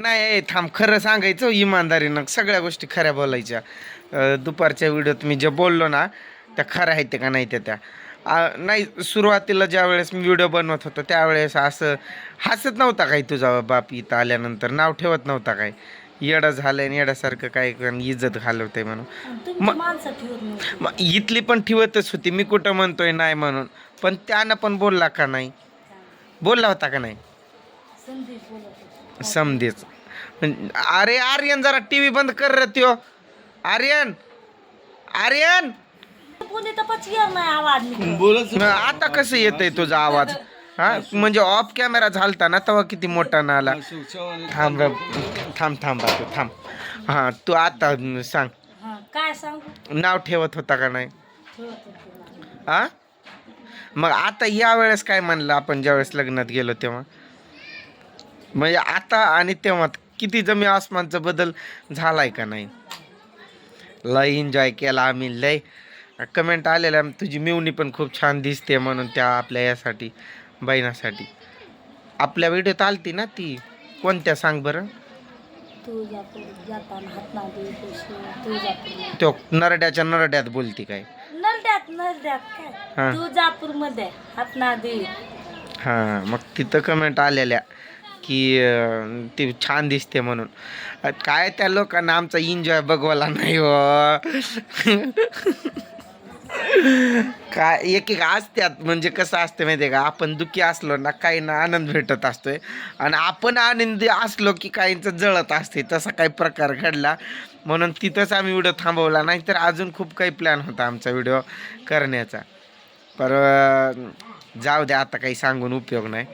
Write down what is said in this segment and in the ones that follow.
नाही थांब खरं सांगायचं इमानदारीनं सगळ्या गोष्टी खऱ्या बोलायच्या. दुपारच्या व्हिडिओत मी जे बोललो ना त्या खऱ्या आहेत का नाही त्या त्या. नाही सुरुवातीला ज्या वेळेस मी व्हिडिओ बनवत होतो त्यावेळेस असं हसत नव्हता काय तुझा बाप इथं आल्यानंतर नाव ठेवत नव्हता काय येडं झालंय आणि येड्यासारखं काय इज्जत घालवतंय म्हणून. मग इथली पण ठेवतच होती मी कुठं म्हणतोय नाही म्हणून. पण त्यानं पण बोलला का नाही? बोलला होता का नाही? बोलत म्हण- अरे आर्यन जरा टीव्ही बंद कर रे त्यो. आर्यन! आर्यन! निघतो. आता कसं येतंय तुझा आवाज? हा म्हणजे ऑफ कॅमेरा झालता ना तेव्हा किती मोठा ना आला. थांब. थांब थांब बापू, थांब. हा तू आता सांग. हा काय सांगू? नाव ठेवत होता का नाही. हा? मग आता या वेळेस काय म्हणलं आपण ज्यावेळेस लग्नात गेलो तेव्हा? म्हणजे आता आणि तेव्हा किती जमी आसमानचा बदल झालाय का नाही? लय एन्जॉय केला आम्ही लय. कमेंट आलेल्या तुझी मिवणी पण खूप छान दिसते म्हणून त्या आपल्या यासाठी बहिणासाठी. आपल्या व्हिडिओत आलती ना ती? कोणत्या सांग बरं? तो नरड्याच्या नरड्यात बोलती काय? नरड्यात नरड्यात. काय? तुळजापूरमध्ये हातना देवी हां मग तिथं कमेंट आलेल्या. की ती छान दिसते म्हणून. काय त्या लोकांना आमचा एन्जॉय बघवायला नाही हो. काय एक एक असत्यात. म्हणजे कसं असतं माहिती आहे का? आपण दुःखी असलो ना काहींना आनंद भेटत असतोय. आणि आपण आनंदी असलो की काहींचं जळत असते तसा काही प्रकार घडला म्हणून तिथंच आम्ही व्हिडिओ थांबवला. नाही तर अजून खूप काही प्लॅन होता आमचा व्हिडिओ करण्याचा. पर जाऊ द्या आता काही सांगून उपयोग नाही.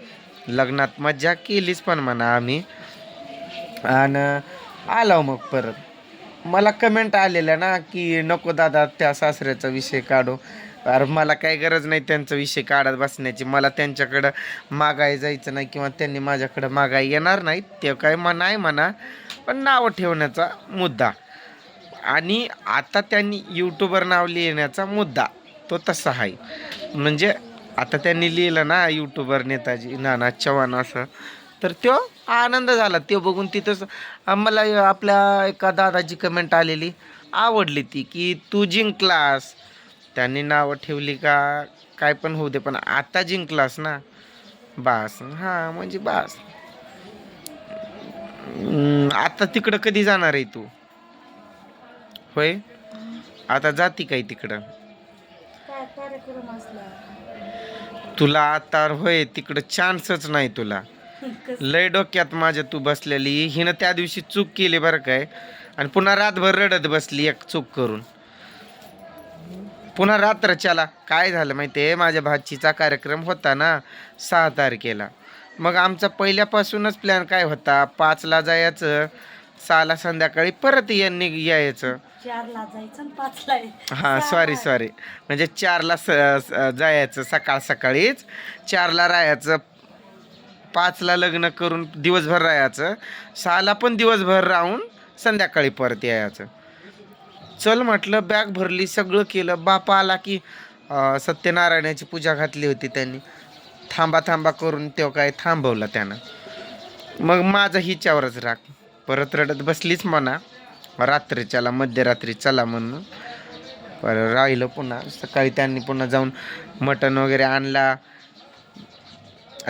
लग्नात मज्जा केलीच पण म्हणा आम्ही. आणि आलो मग परत. मला कमेंट आलेल्या ना की नको दादा त्या सासऱ्याचा विषय काढू. अरे मला काही गरज नाही त्यांचा विषय काढत बसण्याची. मला त्यांच्याकडं मागाय जायचं नाही किंवा त्यांनी माझ्याकडं मागाय येणार नाहीत. ते काय म्हणा नाही म्हणा. पण नावं ठेवण्याचा मुद्दा. आणि आता त्यांनी यूट्यूबर नाव लिहिण्याचा मुद्दा. तो तसा आहे. म्हणजे आता त्यांनी लिहिलं ना यूट्यूबर नेताजी नाना चव्हाण असं. तर तो आनंद झाला. ते बघून तिथंच मला आपल्या एका दादाची कमेंट आलेली. आवडली ती की तू जिंकलास. त्यांनी नावं ठेवली का काय पण होऊ दे पण आता जिंकलास ना. बास. हां म्हणजे बास. आता तिकडं कधी जाणार आहे तू? होय? आता जाती काय तिकडं? तुला आता होय तिकडं चान्सच नाही तुला. लय डोक्यात माझ्या तू बसलेली. हिनं त्या दिवशी चूक केली बरं काय आणि पुन्हा रातभर रडत बसली एक चूक करून. पुन्हा रात्रच्याला काय झालं माहिती आहे माझ्या भाचीचा कार्यक्रम होता ना सहा तारखेला. मग आमचा पहिल्यापासूनच प्लॅन काय होता? पाचला जायचं. सहाला संध्याकाळी परत यांनी यायचं. चारला जायचं आणि पाचला यायचं. हां सॉरी सॉरी म्हणजे चारला स स- जायचं सकाळ सकाळीच. चारला राहायचं. पाचला लग्न करून दिवसभर राहायचं. सहाला पण दिवसभर राहून संध्याकाळी परत यायचं. चल म्हटलं बॅग भरली सगळं केलं. बापा आला की अं, सत्यनारायणाची पूजा घातली होती त्यांनी. थांबा थांबा करून तो काय थांबवलं त्यानं. मग माझं हिच्यावरच राग. परत रडत बसलीच म्हणा. रात्रीच्याला मध्यरात्री चला म्हणून. पर राहिलं पुन्हा. सकाळी त्यांनी पुन्हा जाऊन मटण वगैरे आणला.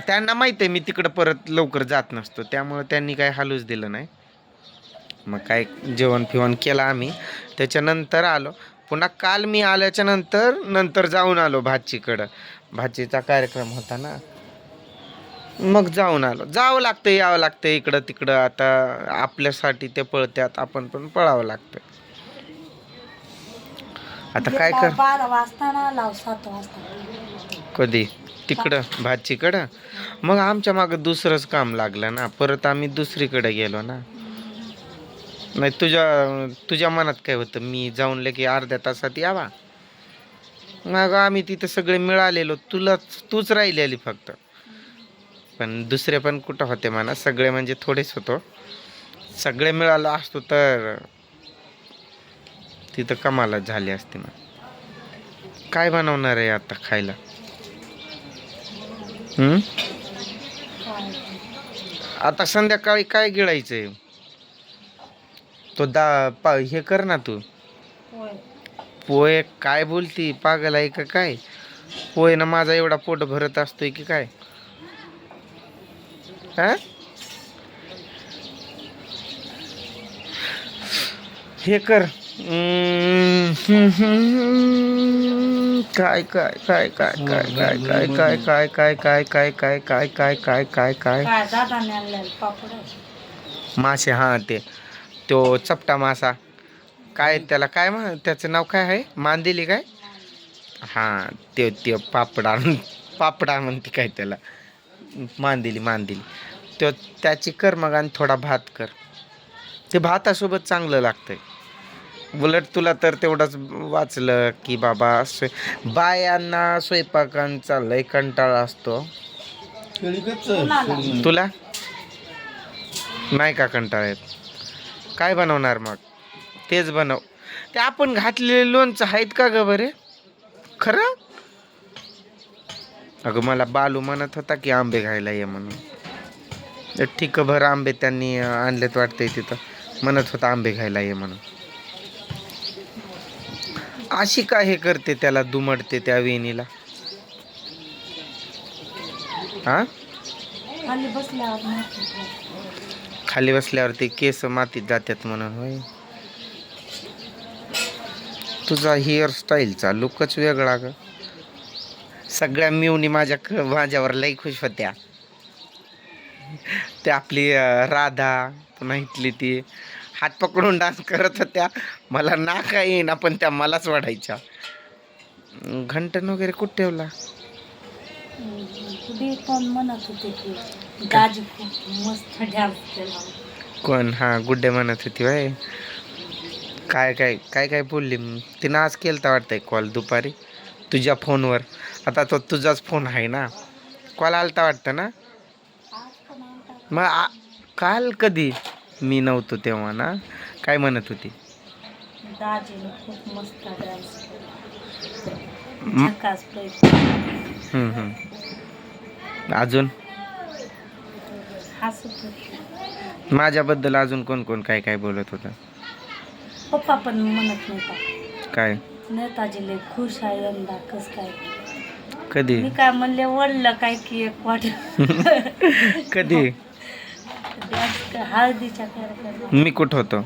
त्यांना माहीत आहे मी तिकडं परत लवकर जात नसतो. त्यामुळं त्यांनी काही हालूच दिलं नाही. मग काय जेवण फिवण केलं आम्ही. त्याच्यानंतर आलो. पुन्हा काल मी आल्याच्यानंतर नंतर जाऊन आलो भाचीकडं. भाचीचा कार्यक्रम होता ना. मग जाऊन आलो. जावं लागतं यावं लागतं इकडं तिकडं. आता आपल्यासाठी ते पळत्यात आपण पण पळावं लागतं आता काय लाव कर बारा वाजता ना लाव सात वाजता. कधी? तिकडं भाचीकडं? मग आमच्या मागं दुसरंच काम लागलं ना. परत आम्ही दुसरीकडे गेलो ना. नाही तुझ्या तुझ्या मनात काय होतं? मी जाऊन लगे अर्ध्या तासात यावा. मग आम्ही तिथं सगळे मिळालेलो. तुला तूच राहिलेली फक्त. पण दुसरे पण कुठं होते म्हणा सगळे म्हणजे थोडेच होतो. सगळे मिळालो असतो तर तिथं कमालच झाली असती ना काय बनवणार आहे आता खायला? हम्म? आता संध्याकाळी काय गिळायचंय? तो दा पा हे कर ना तू. पोहे काय बोलती? पागल आहे का काय? पोहे ना माझा एवढा पोट भरत असतोय की काय? हा हे कर काय काय काय काय काय काय काय काय काय काय काय काय काय काय काय काय काय काय. मासे हां ते तो चपटा मासा काय त्याला काय म्हण त्याचं नाव काय आहे मांदेली काय हां ते ते पापडा पापडा म्हणते काय त्याला मान दिली मान मांदेली. तो त्याची कर मग आणि थोडा भात कर. ते भातासोबत चांगलं लागतंय. उलट तुला तर तेवढंच वाचलं की बाबा स्वय बायांना स्वयंपाकांचा लय कंटाळा असतो. तुला? नाही का कंटाळा येत? काय बनवणार मग? तेच बनव. ते आपण घातलेले लोणचं आहेत का ग बरे? खरं? अगं मला बालू म्हणत होता की आंबे घ्यायला ये म्हणून. ठीक भर आंबे त्यांनी आणलेत वाटते तिथं. म्हणत होता आंबे घ्यायला ये म्हणून. अशी काय हे करते त्याला दुमडते त्या वेणीला? हा खाली बसल्यावर बसल्यावरती केस मातीत जातात म्हणून होय. तुझा हेअरस्टाईलचा लुकच वेगळा ग. सगळ्या मिवणी माझ्या माझ्यावर लई खुश होत्या. ते आपली राधा पुन्हा इथली ती हात पकडून डान्स करत होत्या. मला ना काय येईना पण त्या मलाच वाढायच्या. घंटन वगैरे कुठं ठेवला? हम्म, पुढे पण म्हणत होते की दाजी खूप मस्त कोण? हा गुड्डे म्हणत होती बाय काय काय काय काय बोलली? तिनं आज केलता वाटतंय कॉल दुपारी? तुझ्या फोनवर. आता तो तुझाच फोन आहे ना? कॉल आलता वाटतं ना. मग काल कधी मी नव्हतो तेव्हा ना? काय म्हणत होती. अजून? माझ्याबद्दल अजून कोण कोण काय काय बोलत होतं? पप्पा पण म्हणत नव्हता. काय? नेताजी लय खुश आहे यंदा कस काय? कधी? मी काय म्हणले वडलं काय की एक वाट. कधी? हळदीच्या कार्यक्रमात. मी कुठं होतो?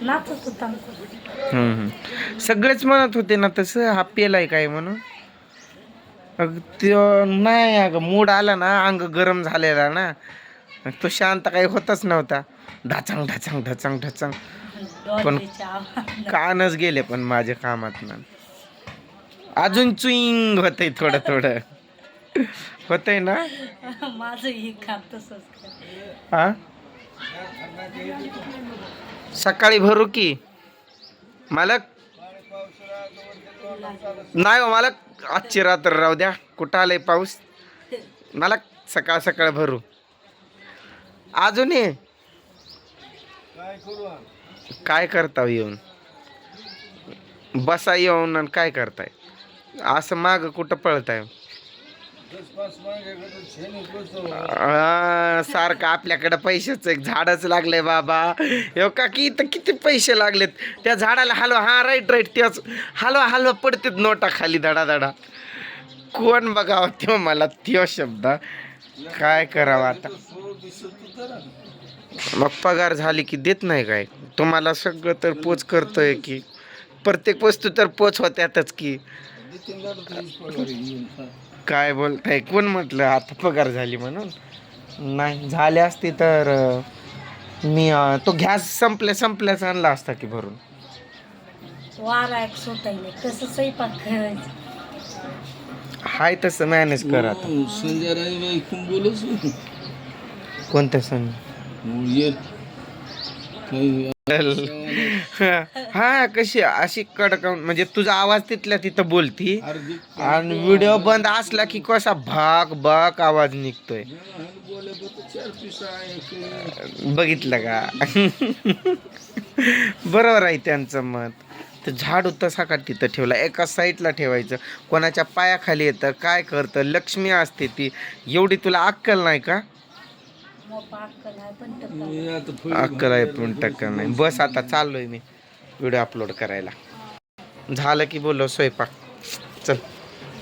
नाचत होता हम्म, हम्म. सगळेच म्हणत होते ना तसं हा पेलाय काय म्हणून. अग त्यो नाही अगं मूड आला ना अंग गरम झालेला ना. तो शांत काही होतच नव्हता. ढाचांग ढाचांग ढचांग ढचांग. आवाज कानच गेले पण माझ्या कामात ना अजून चुईंग होतंय थोडं थोडं. होतंय ना? माझं हे काम तसंच. हा सकाळी भरू की. मालक? नाही हो मालक. आजची रात्र राहू द्या. कुठं आलंय पाऊस? मला सकाळ सकाळ भरू. अजून ये. काय करता येऊन? बसा येऊन आणि काय करताय? असं माग कुठं पळताय? सारखं आपल्याकडं पैशाचं एक झाडच लागलंय बाबा. हो का की इथं किती पैसे लागलेत? त्या झाडाला हलवा हा राईट राईट त्याच हलवा हलवा पडतेत नोटा खाली धडा धडा. कोण बघावं त्यो मला त्यो शब्द. काय करावं आता? मग पगार झाली की देत नाही काय? तुम्हाला सगळं तर पोच करतोय की. प्रत्येक वस्तू तर पोच होत्यातच की. काय बोलताय कोण म्हटलं आता पगार झाली म्हणून? नाही झाले असते तर मी तो गॅस संपल्या संपल्याच आणला असता की भरून? वारा एक सुटायले कसं स्वयंपाक करायचं? हाय तसं मॅनेज कर आता. संजय बोलच कोणत्या सण हा कशी अशी कडकावून म्हणजे तुझा आवाज तिथल्या तिथं बोलती. आणि व्हिडिओ बंद असला की कसा भाक भाक आवाज निघतोय. बोले चार पिसा आहे बघितलं का? बरोबर आहे त्यांचं मत. तर झाड तसा का तिथं ठेवला? एका साईडला ठेवायचं. कोणाच्या पायाखाली येतं काय करतं? लक्ष्मी असते ती. एवढी तुला अक्कल नाही का? अक्कल आहे पण टक्कर नाही. बस आता चाललोय मी. व्हिडिओ अपलोड करायला. झालं की बोललो स्वयंपाक.